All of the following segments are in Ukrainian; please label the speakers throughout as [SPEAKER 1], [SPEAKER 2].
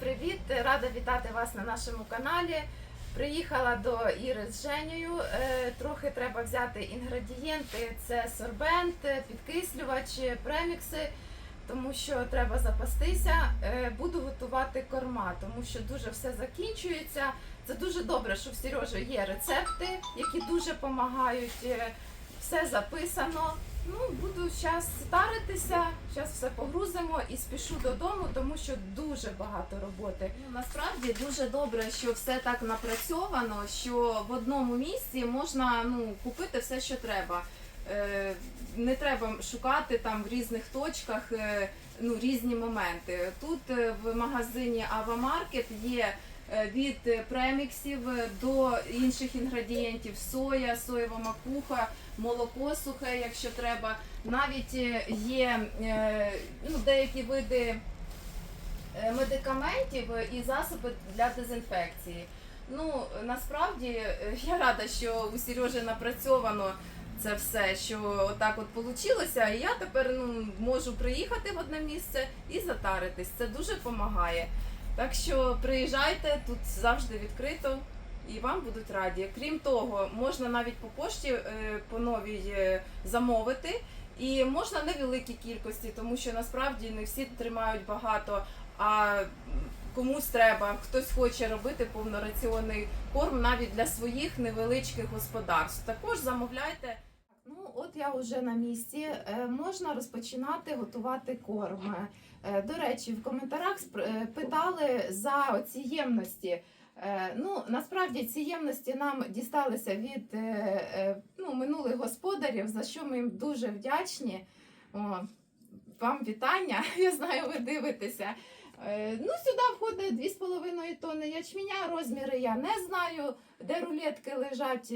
[SPEAKER 1] привіт! Рада вітати вас на нашому каналі. Приїхала до Іри з Женєю. Е, Трохи треба взяти інгредієнти: це сорбент, підкислювач, премікси, тому що треба запастися. Е, Буду готувати корма, тому що дуже все закінчується. Це дуже добре, що в Сережі є рецепти, які дуже допомагають. Все записано. Ну, буду зараз старитися, зараз все погрузимо і спішу додому, тому що дуже багато роботи. Ну, насправді дуже добре, що все так напрацьовано, що в одному місці можна ну, купити все, що треба. Е, не треба шукати там в різних точках е, ну, різні моменти. Тут е, в магазині Авамаркет є від преміксів до інших інгредієнтів соя, соєва макуха, молоко сухе, якщо треба. Навіть е, є е, ну, деякі види е, медикаментів і засоби для дезінфекції. Ну, насправді е, я рада, що у Сережі напрацьовано це все, що отак от вийшло. І я тепер ну, можу приїхати в одне місце і затаритись. Це дуже допомагає. Так що приїжджайте, тут завжди відкрито і вам будуть раді. Крім того, можна навіть по пошті е, по новій е, замовити. І можна невеликі кількості, тому що насправді не всі тримають багато, а комусь треба, хтось хоче робити повнораціонний корм навіть для своїх невеличких господарств. Також замовляйте. Я вже на місці. Е, Можна розпочинати готувати корм. Е, До речі, в коментарях е, питали за оці ємності. Ну, насправді ці ємності нам дісталися від ну, минулих господарів, за що ми їм дуже вдячні. О, вам вітання, я знаю, ви дивитеся. Ну, сюди входить 2,5 тонни ячменя. Розміри я не знаю, де рулетки лежать.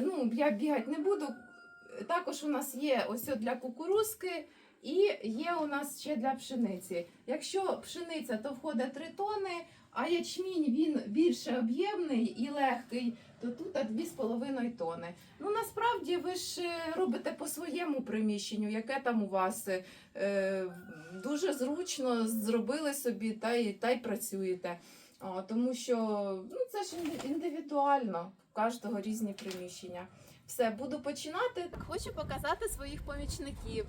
[SPEAKER 1] Ну, я бігати не буду. Також у нас є ось для кукурузки і є у нас ще для пшениці. Якщо пшениця, то входить 3 тони, а ячмінь він більше об'ємний і легкий, то тут 2,5 тони. Ну насправді ви ж е, робите по своєму приміщенню, яке там у вас е, дуже зручно зробили собі та й, та й працюєте. О, тому що ну, це ж індивідуально, в кожного різні приміщення. Все, буду починати. Хочу показати своїх помічників.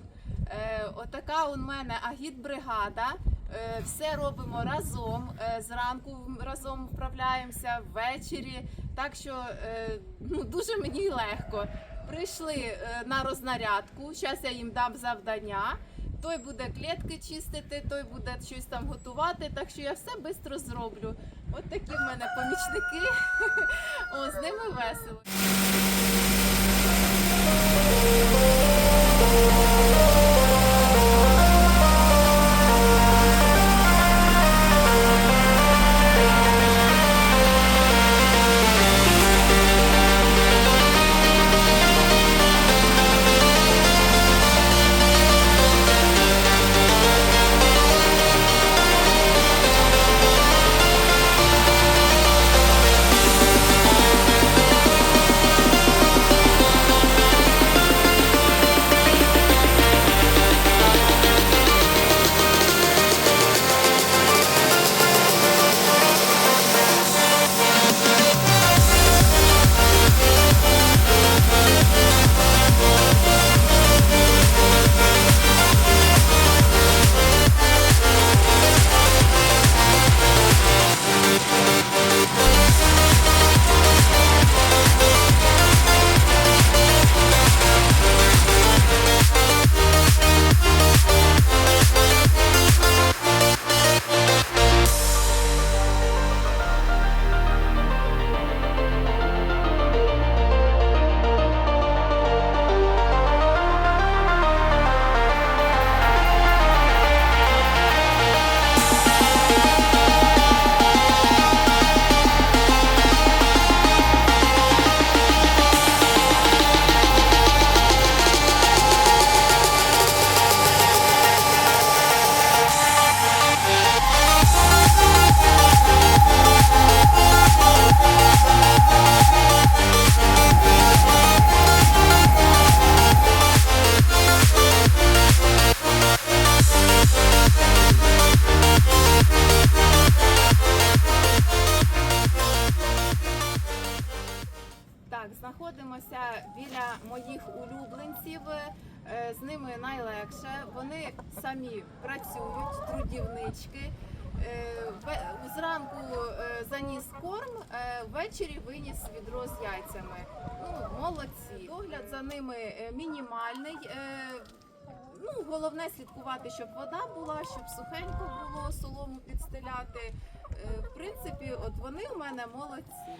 [SPEAKER 1] Е, отака у мене агітбригада. Е, все робимо разом. Е, зранку разом вправляємося, ввечері. Так що е, ну, дуже мені легко. Прийшли е, на рознарядку. Зараз я їм дам завдання. Той буде клітки чистити, той буде щось там готувати. Так що я все швидко зроблю. От такі в мене помічники. О, з ними весело. Thank you. Улюбленців. Е, З ними найлегше. Вони самі працюють, трудівнички. Е, Зранку е, заніс корм, ввечері виніс відро з яйцями. Ну, молодці. Догляд за ними мінімальний. Ну, головне слідкувати, щоб вода була, щоб сухенько було, солому підстеляти. В принципі, от вони у мене молодці.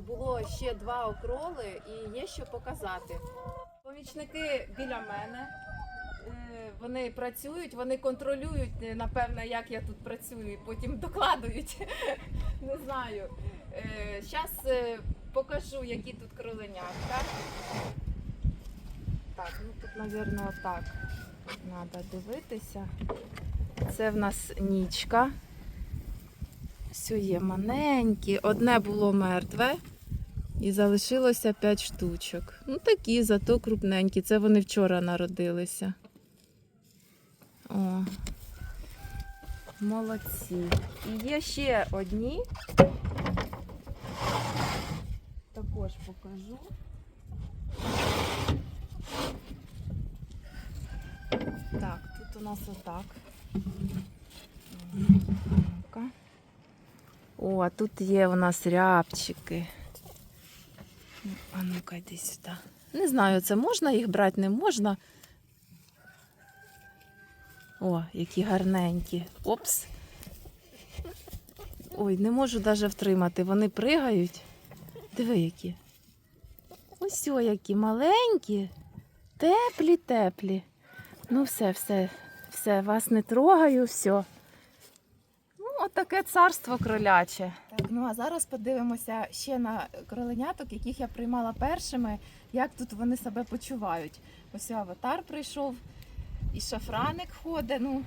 [SPEAKER 1] Було ще два окроли і є що показати. Помічники біля мене. е, Вони працюють, вони контролюють, е, напевно, як я тут працюю, і потім докладують. Не знаю. Зараз покажу, які тут кроленятка. Так, ну тут, мабуть, отак. Треба дивитися. Це в нас нічка. Все є маленькі. Одне було мертве і залишилося 5 штучок. Ну такі, зато крупненькі. Це вони вчора народилися. О. Молодці. І є ще одні. Також покажу. Так, тут у нас отак. Ну-ка. О, а тут є у нас рябчики. Ну, А ну-ка, йди сюди. Не знаю, це можна їх брати, не можна. О, які гарненькі. Опс. Ой, не можу навіть втримати. Вони пригають. Диви, які. Ось о, які маленькі, теплі, теплі. Ну, все, все, все, вас не трогаю, все. Ну, от таке царство кроляче. Так, ну а зараз подивимося ще на кроленяток, яких я приймала першими, як тут вони себе почувають. Ось аватар прийшов, і шафраник ходить. Ну,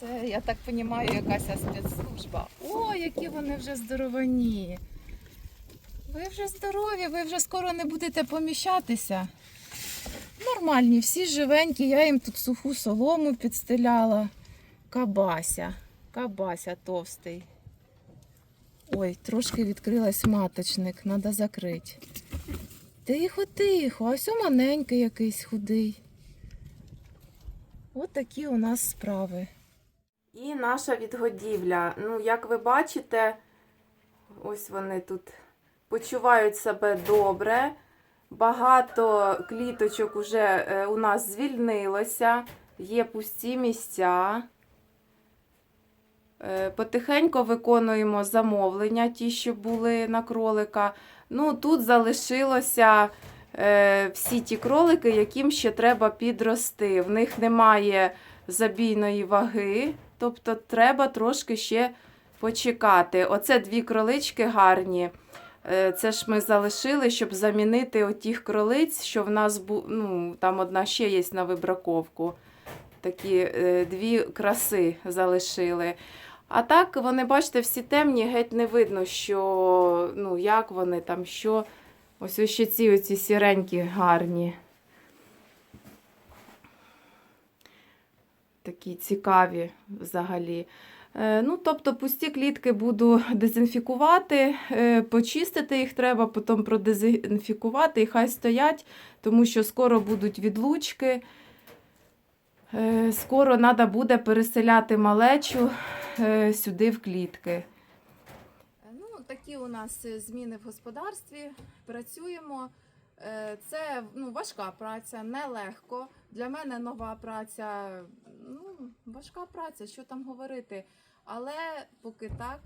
[SPEAKER 1] це, я так розумію, якась спецслужба. О, які вони вже здоровані. Ви вже здорові, ви вже скоро не будете поміщатися. Нормальні, всі живенькі, я їм тут суху солому підстеляла. Кабася, кабася товстий. Ой, трошки відкрилась маточник, треба закрити. Тихо, тихо, а ось маленький якийсь худий. От такі у нас справи. І наша відгодівля. Ну, як ви бачите, ось вони тут почувають себе добре. Багато кліточок уже е, у нас звільнилося, є пусті місця. Е, Потихеньку виконуємо замовлення, ті, що були на кролика. Ну, тут залишилося е, всі ті кролики, яким ще треба підрости. В них немає забійної ваги, тобто треба трошки ще почекати. Оце дві кролички гарні. Е, Це ж ми залишили, щоб замінити отіх кролиць, що в нас бу... ну, там одна ще є на вибраковку. Такі е, дві краси залишили. А так, вони, бачите, всі темні, геть не видно, що ну, як вони там, що. Ось ось ще ці оці сіренькі гарні. Такі цікаві взагалі. Е, Ну, тобто пусті клітки буду дезінфікувати, е, почистити їх треба, потім продезінфікувати і хай стоять, тому що скоро будуть відлучки. Е, Скоро треба буде переселяти малечу сюди в клітки. Ну, такі у нас е, зміни в господарстві. Працюємо. Е, Це ну, важка праця, нелегко. Для мене нова праця, ну, важка праця, що там говорити. Але поки так,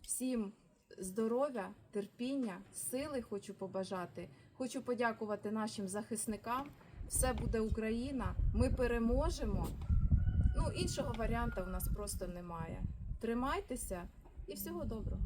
[SPEAKER 1] всім здоров'я, терпіння, сили хочу побажати. Хочу подякувати нашим захисникам. Все буде Україна. Ми переможемо. Ну, іншого варіанта у нас просто немає. Тримайтеся і всього доброго.